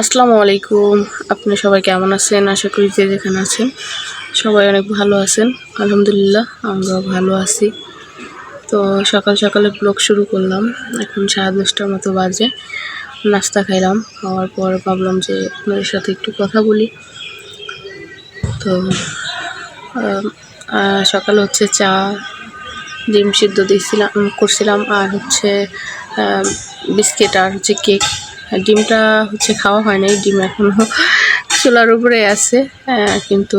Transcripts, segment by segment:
আসসালামু আলাইকুম। আপনি সবাই কেমন আছেন? আশা করি যে যেখানে আছেন সবাই অনেক ভালো আছেন। আলহামদুলিল্লাহ, আমরাও ভালো আছি। তো সকাল সকালে ব্লগ শুরু করলাম। এখন সাড়ে দশটার মতো বাজে। নাস্তা খাইলাম, খাওয়ার পর ভাবলাম যে আপনাদের সাথে একটু কথা বলি। তো সকালে হচ্ছে চা, ডিম সিদ্ধ দিয়েছিলাম, করছিলাম আর হচ্ছে বিস্কিট আর হচ্ছে কেক। ডিমটা হচ্ছে খাওয়া হয় নাই, ডিম এখনও চুলার উপরে আছে কিন্তু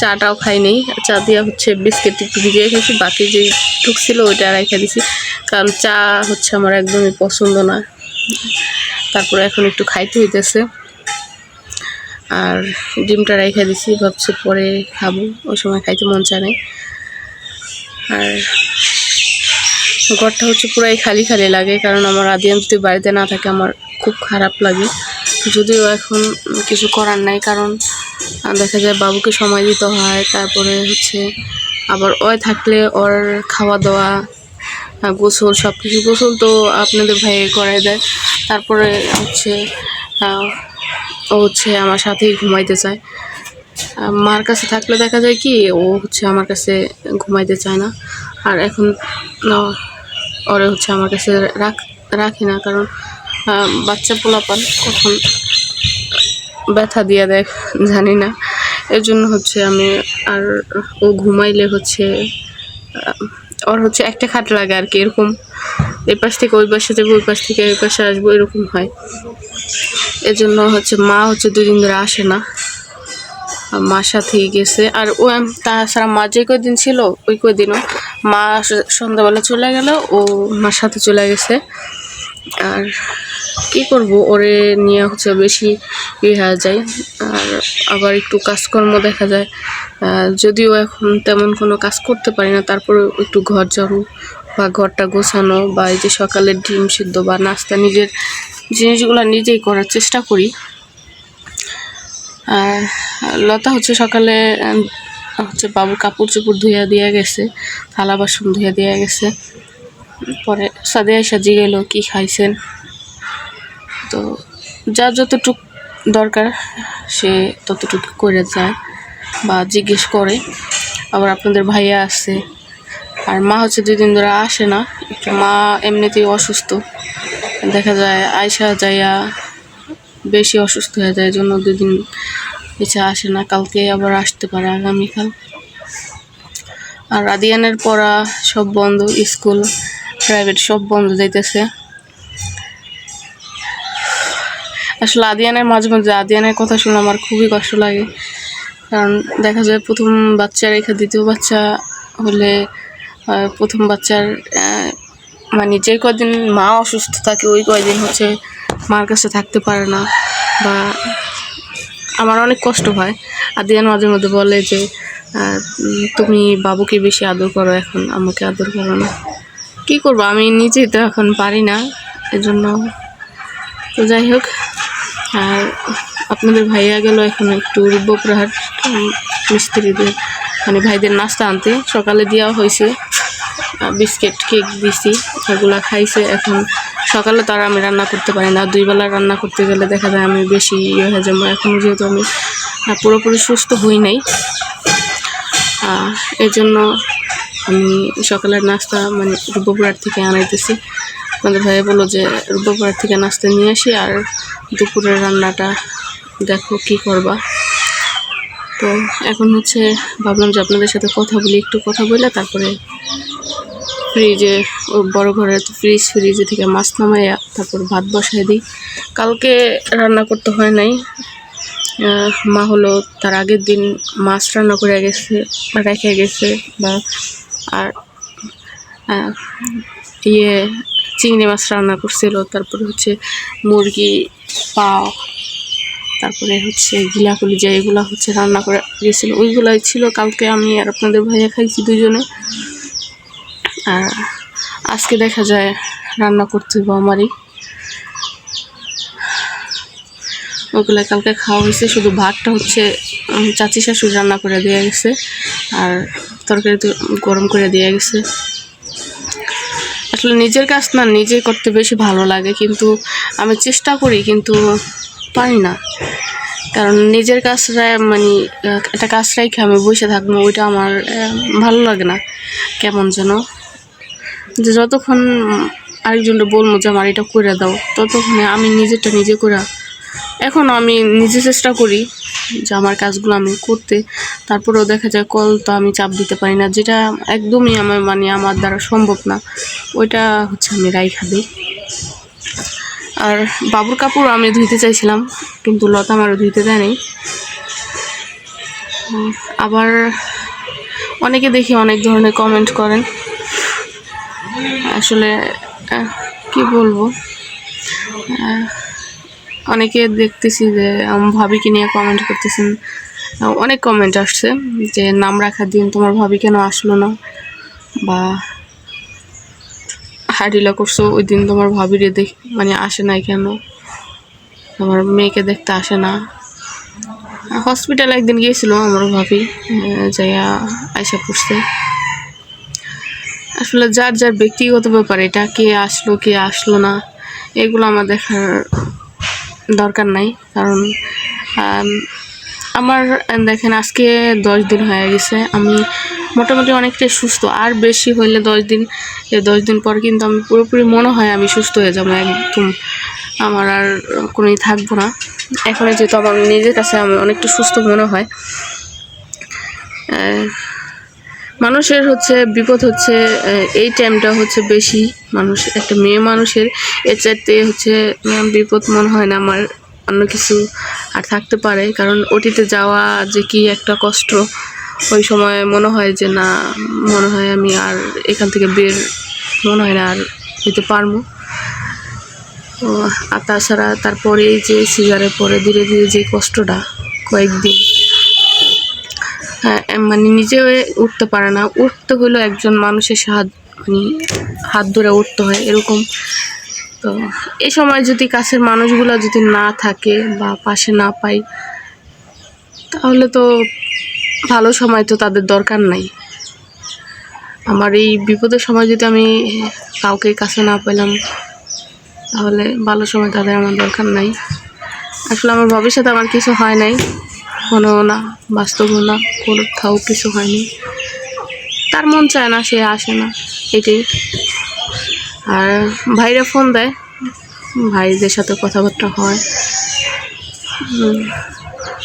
চাটাও খাই নেই। চা দিয়ে হচ্ছে বিস্কিট একটু ভিজিয়ে খেয়েছি, বাকি যে ঢুকছিল ওইটা রেখে দিছি। কারণ চা হচ্ছে আমার একদমই পছন্দ না। তারপরে এখন একটু খাইতে হইতেছে। আর ডিমটা রেখে দিছি, ভাবছি পরে খাব, ওই সময় খাইতে মন চায় নাই। আর ঘরটা হচ্ছে পুরাই খালি খালি লাগে, কারণ আমার আদিয়ান যদি বাড়িতে না থাকে আমার খুব খারাপ লাগে। যদিও এখন কিছু করার নাই, কারণ দেখা যায় বাবুকে সময় দিতে হয়, তারপরে হচ্ছে আবার ওই থাকলে ওর খাওয়া দাওয়া গোসল সব কিছু গোসল তো আপনাদের ভাই করাই দেয়। তারপরে হচ্ছে ও হচ্ছে আমার সাথেই ঘুমাইতে চায়। মার কাছে থাকলে দেখা যায় কি, ও হচ্ছে আমার কাছে ঘুমাইতে চায় না। আর এখন ওরে হচ্ছে আমার কাছে রাখ, রাখি না, কারণ বাচ্চা পোলাপান কখন ব্যথা দিয়ে দেয় জানি না। এর জন্য হচ্ছে আমি আর ও ঘুমাইলে হচ্ছে ওর হচ্ছে একটা খাট লাগে আর কি, এরকম। এই পাশ থেকে ওই পাশে যাব ওই পাশ থেকে ওই পাশে আসব, এরকম হয়। এজন্য হচ্ছে মা হচ্ছে দুদিন ধরে আসে না। মার সাথেই গেছে। আর ও তাছাড়া মা যে কদিন ছিল, ওই কদিনও মা সন্ধ্যাবেলা চলে গেল, ও মার সাথে চলে গেছে। আর কি করব, ওরে নিয়ে হচ্ছে বেশি ইয়ে হয়ে যায়, আর আবার একটু কাজকর্ম দেখা যায়। যদিও এখন তেমন কোনো কাজ করতে পারি না তারপরে একটু ঘর ঝাড়ু বা ঘরটা গোছানো বা এই যে সকালের ডিম সিদ্ধ বা নাস্তা, নিজের জিনিসগুলো নিজেই করার চেষ্টা করি। আর লতা হচ্ছে সকালে হচ্ছে বাবুর কাপড় চোপড় ধুইয়া দিয়ে গেছে, থালা বাসন ধুইয়া দিয়ে গেছে। পরে সাদে এসে জিগেল কি খাইছেন? তো যার যতটুক দরকার, সে ততটুকু করে যায় বা জিজ্ঞেস করে। আবার আপনাদের ভাইয়া আছে, আর মা হচ্ছে দুই দিন ধরে আসে না। একটু মা এমনিতেই অসুস্থ। দেখা যায় আয়সা যাইয়া বেশি অসুস্থ হয়ে যায় জন্য দুদিন পিছিয়ে আসে না, কালকে আবার আসতে পারে আগামীকাল। আর আদিয়ানের পড়া সব বন্ধ, স্কুল প্রাইভেট সব বন্ধ যাইতেছে। আসলে আদিয়ানের মাঝে মাঝে আদিয়ানের কথা শুনে আমার খুবই কষ্ট লাগে। কারণ দেখা যায় প্রথম বাচ্চা রেখে, দ্বিতীয় বাচ্চা হলে প্রথম বাচ্চার মানে যে কদিন মা অসুস্থ থাকে, ওই কয়দিন হচ্ছে মার কাছে থাকতে পারে না বা আমার অনেক কষ্ট হয়। আর আদিয়ান মাঝে মধ্যে বলে যে তুমি বাবুকে বেশি আদর করো এখন আমাকে আদর করো না। কী করব? আমি নিজেই তো এখন পারি না, এজন্য তো যাই হোক। আর আপনাদের ভাইয়া গেল এখন একটু রূপপ্রহাট মিস্ত্রিদের মানে ভাইদের নাস্তা আনতে। সকালে দেওয়া হয়েছে। বিস্কিট, কেক দিছি, এগুলা খাইছে। এখন সকালে তো আর আমি রান্না করতে পারি না। দুই বেলা রান্না করতে গেলে দেখা যায় আমি বেশি ইয়ে হয়ে যাব। এখন যেহেতু আমি পুরোপুরি সুস্থ হই নাই। এই জন্য আমি সকালের নাস্তা মানে রূপপুরার থেকে আনাইতেছি। আমাদের ভাইয়া বলল যে রূপপুরার থেকে নাস্তা নিয়ে আসি আর দুপুরের রান্নাটা দেখো কি করবা। তো এখন হচ্ছে ভাবলাম যে আপনাদের সাথে কথা বলি, একটু কথা বলে তারপরে ফ্রিজে বড় ঘরের ফ্রিজ, ফ্রিজে থেকে মাছ নামাইয়া তারপর ভাত বসাই দিই। কালকে রান্না করতে হয় নাই। মা হলো তার আগের দিন মাছ রান্না করে গেছে, রেখে গেছে বা আর ইয়ে চিংড়ি মাছ রান্না করছিল। তারপরে হচ্ছে মুরগি, পাও, তারপরে হচ্ছে গিলা কলিজা এগুলা হচ্ছে রান্না করে গেছিল। ওইগুলাই ছিল। কালকে আমি আর আপনাদের ভাইয়া খাইছি দুজনে। আজকে দেখা যায় রান্না করতে হবে আমারই। ওগুলো কালকে খাওয়া হয়েছে, শুধু ভাতটা হচ্ছে চাচি শাশুড়ি রান্না করে দিয়ে গেছে আর তরকারি গরম করে দিয়ে গেছে। আসলে নিজের কাজ না, নিজে করতে বেশি ভালো লাগে, কিন্তু আমি চেষ্টা করি, কিন্তু পারি না। কারণ নিজের কাজটা মানে একটা কাজ রেখে আমি বসে থাকব, ওইটা আমার ভালো লাগে না, কেমন যেন। যে যতক্ষণ আরেকজনকে বলব যে আমার এটা করে দাও ততক্ষণে আমি নিজেরটা নিজে করা এখন আমি নিজে চেষ্টা করি যে আমার কাজগুলো আমি করতে। তারপরেও দেখা যায় কল তো আমি চাপ দিতে পারি না যেটা একদমই আমার মানে আমার দ্বারা সম্ভব না ওইটা হচ্ছে আমি রাইখা দিই। আর বাবুর কাপড় আমি ধুইতে চাইছিলাম কিন্তু লতা আমারও ধুইতে দেয়নি উম, আবার অনেকে দেখি অনেক ধরনের কমেন্ট করেন। আসলে কি বলব? অনেকে দেখতেছি যে ভাবিকে নিয়ে কমেন্ট করতেছেন। অনেক কমেন্ট আসছে যে, নাম রাখার দিন তোমার ভাবি কেন আসলো না? বা হাডিলা করছ, ওই দিন তোমার ভাবিরে দেখ মানে আসে নাই কেন? আমার মেয়েকে দেখতে আসে না। হসপিটালে একদিন গিয়েছিল আমার ভাবি যাইয়া আইসা পড়ছে। আসলে যার যার ব্যক্তিগত ব্যাপার, এটা কে আসলো কে আসলো না, এগুলো আমার দেখার দরকার নাই। কারণ আমার দেখেন আজকে দশ দিন হয়ে গেছে, আমি মোটামুটি অনেকটাই সুস্থ। আর বেশি হইলে দশ দিন দশ দিন পর কিন্তু আমি পুরোপুরি মনে হয় আমি সুস্থ হয়ে যাব একদম। আমার আর কোনোই থাকব না। এখন যেহেতু আমার নিজের কাছে আমি অনেকটা সুস্থ মনে হয়। মানুষের হচ্ছে বিপদ হচ্ছে এই টাইমটা হচ্ছে বেশি মানুষ, একটা মেয়ে মানুষের। এর চাইতে হচ্ছে বিপদ মনে হয় না আমার, অন্য কিছু আর থাকতে পারে। কারণ ওটিতে যাওয়া যে কি একটা কষ্ট, ওই সময় মনে হয় যে না, মনে হয় আমি আর এখান থেকে বের, মনে হয় না আর হইতে পারব। আর তাছাড়া তারপরে যে সিজারের পরে ধীরে ধীরে যে কষ্টটা, কয়েকদিন মানে নিজে উঠতে পারে না। উঠতে হলেও একজন মানুষের সাহায্য মানে হাত ধরে উঠতে হয় এরকম। তো এ সময় যদি কাছের মানুষগুলো যদি না থাকে বা পাশে না পাই, তাহলে তো ভালো সময় তো তাদের দরকার নাই। আমার এই বিপদের সময় যদি আমি কাউকে কাছে না পেলাম, তাহলে ভালো সময় তাদের আমার দরকার নাই। আসলে আমার ভবিষ্যতে আমার কিছু হয় নাই। কোনো না, বাস্তবও না, কোথাও কিছু হয়নি। তার মন চায় না, সে আসে না এটাই আর ভাইরা ফোন দেয়, ভাইদের সাথে কথাবার্তা হয়।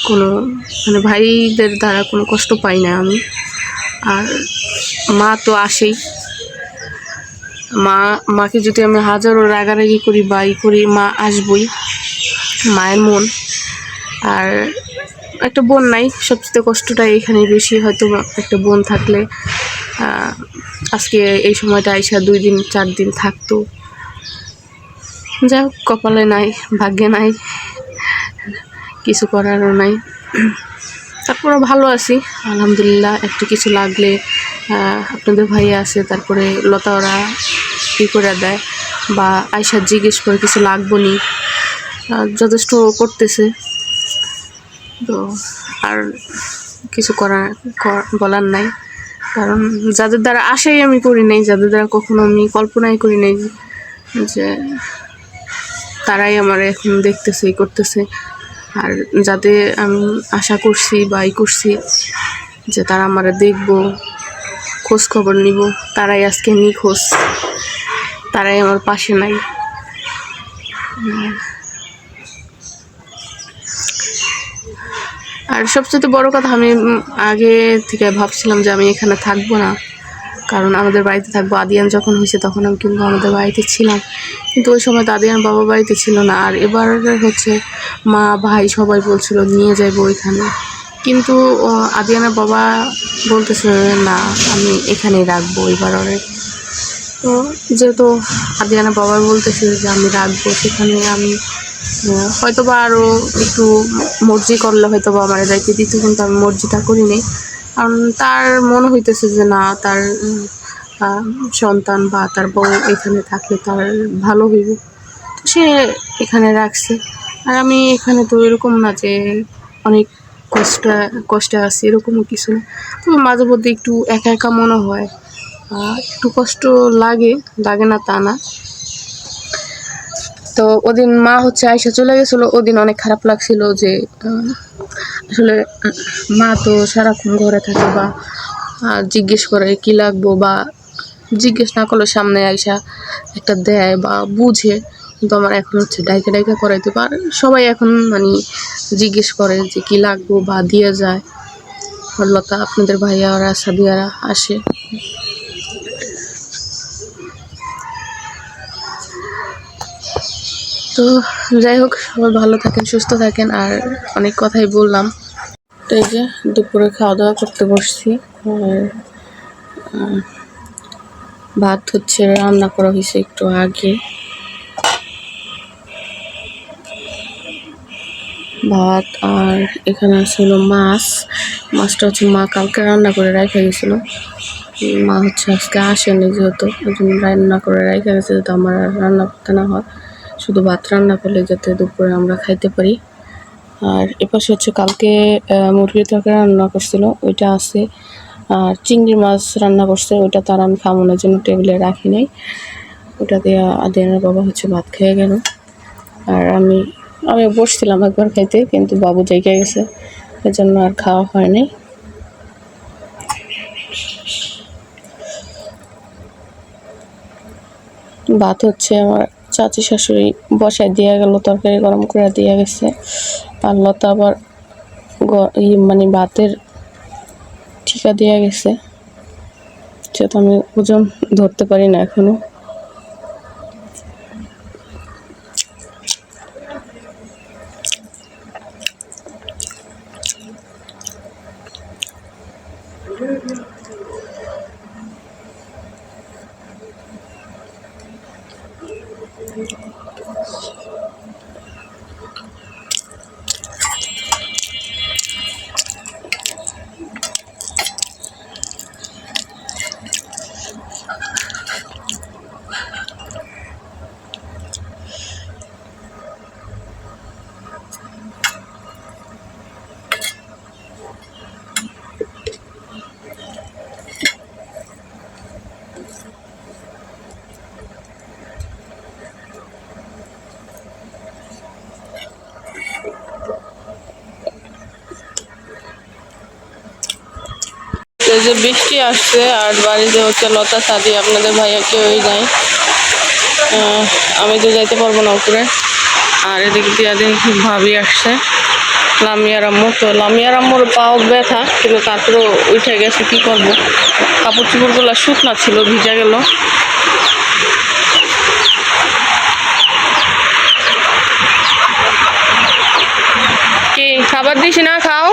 কোনো মানে ভাইদের দ্বারা কোনো কষ্ট পাই না আমি। আর মা তো আসেই। মা, মাকে যদি আমি হাজারো রাগারাগি করি বা ই করি, মা আসবই, মায়ের মন। আর একটা বোন নাই, সবচেয়ে কষ্টটা এখানে বেশি হয়তো একটা বোন থাকলে আজকে এই সময়টা আইসা দুই দিন, চার দিন থাকতো। যাই হোক, কপালে নাই, ভাগ্যে নাই, কিছু করারও নাই। তারপরে ভালো আছি, আলহামদুলিল্লাহ, একটু কিছু লাগলে আপনাদের ভাই আছে, তারপরে লতা ওরা ই করে দেয়, বা আয়সা জিজ্ঞেস করে কিছু লাগবো নি যথেষ্ট করতেছে। তো আর কিছু করার বলার নাই। কারণ যাদের দ্বারা আশাই আমি করি নাই, যাদের দ্বারা কখনো আমি কল্পনাই করি নাই যে তারাই আমার এখন দেখতেছে, ই করতেছে। আর যাতে আমি আশা করছি বা ই করছি যে তারা আমার দেখব খোঁজ খবর নিব, তারাই আজকে নিখোঁজ, তারাই আমার পাশে নাই। আর সবচেয়ে বড় কথা, আমি আগে থেকে ভাবছিলাম যে আমি এখানে থাকব না। কারণ আমাদের বাড়িতে থাকব। আদিয়ান যখন হয়েছে তখন আমি কিন্তু আমাদের বাড়িতে ছিলাম। কিন্তু ওই সময় তো আদিয়ান বাবা বাড়িতে ছিল না। আর এবার হচ্ছে মা, ভাই সবাই বলছিল, নিয়ে যাইবো ওইখানে। কিন্তু আদিয়ানের বাবা বলতেছে, না, আমি এখানেই রাখব এবার ওরে তো যেহেতু আদিয়ানের বাবা বলতেছে যে আমি রাখব, সেখানে আমি হয়তো বা আরও একটু মর্জি করলে হয়তো বা আমার দায়িত্ব দিত, কিন্তু আমি মর্জিটা করিনি। কারণ তার মনে হইতেছে যে না, তার সন্তান বা তার বউ এখানে থাকলে তার ভালো হইব। সে এখানে রাখছে। আর আমি এখানে তো এরকম না যে অনেক কষ্ট, কষ্টে আছি, এরকমও কিছু না। তবে মাঝে মধ্যে একটু একা একা মনে হয়। একটু কষ্ট লাগে লাগে না তা না। তো ওদিন মা হচ্ছে আয়সা চলে গেছিল। ওদিন অনেক খারাপ লাগছিল যে আসলে মা তো সারাক্ষণ ঘরে থাকে বা জিজ্ঞেস করে কি লাগবো বা জিজ্ঞেস না করলে সামনে আয়সা একটা দেয় বা বুঝে। কিন্তু আমার এখন হচ্ছে ডাইকা ডাইকা করাইতে পারে, সবাই এখন মানে জিজ্ঞেস করে যে কি লাগবো বা দিয়ে যায়। আর লতা আপনাদের ভাইয়ারা, সাদিয়ারা আসে। তো যাই হোক, সবাই ভালো থাকেন, সুস্থ থাকেন, আর অনেক কথাই বললাম। তো এই যে দুপুরে খাওয়া দাওয়া করতে বসছি, আর ভাত হচ্ছে, রান্না করা হয়েছে একটু আগে। ভাত, আর এখানে ছিল মাছ। মাছটা হচ্ছে মা কালকে রান্না করে রেখে গেছিল। মা হচ্ছে আজকে আসেনি যেহেতু, ওই জন্য রান্না করে রেখে গেছে যাতে আমার রান্না করতে না হয়। শুধু ভাত রান্না করলে যাতে দুপুরে আমরা খাইতে পারি। আর এপাশে হচ্ছে কালকে মুরগির তরকারি রান্না করছিল, ওইটা আছে। আর চিংড়ি মাছ রান্না করছে, ওইটা তার আমি খামোনের জন্য টেবিলে রাখি নাই। ওটা দিয়ে আদিয়ানের বাবা হচ্ছে ভাত খেয়ে গেল। আর আমি আমি বসছিলাম একবার খাইতে, কিন্তু বাবু জায়গায় গেছে। এজন্য আর খাওয়া হয়নি ভাত হচ্ছে আমার চাচি শাশুড়ি বসায় দেওয়া গেল, তরকারি গরম করে দেওয়া গেছে। আর লতা আবার মানে ভাতের ঠিকা দেওয়া গেছে। সেটা আমি ওজন ধরতে পারি না এখনও। এই যে বৃষ্টি আসছে আর বাড়িতে হচ্ছে লতা সাদি আপনাদের ভাইয়া নাই। আহ, আমি তো যাইতে পারব না উপরে। আর এদিকে দিয়া দেখি ভাবি আসছে লামিয়ার আম্মু। তো লামিয়ার আম্মুর পাও ব্যথা কিন্তু তারপরেও উঠে গেছে কি করব? কাপড় চোপড়গুলো শুকনা ছিল ভিজা গেল। কি খাবার দিছি না খাও?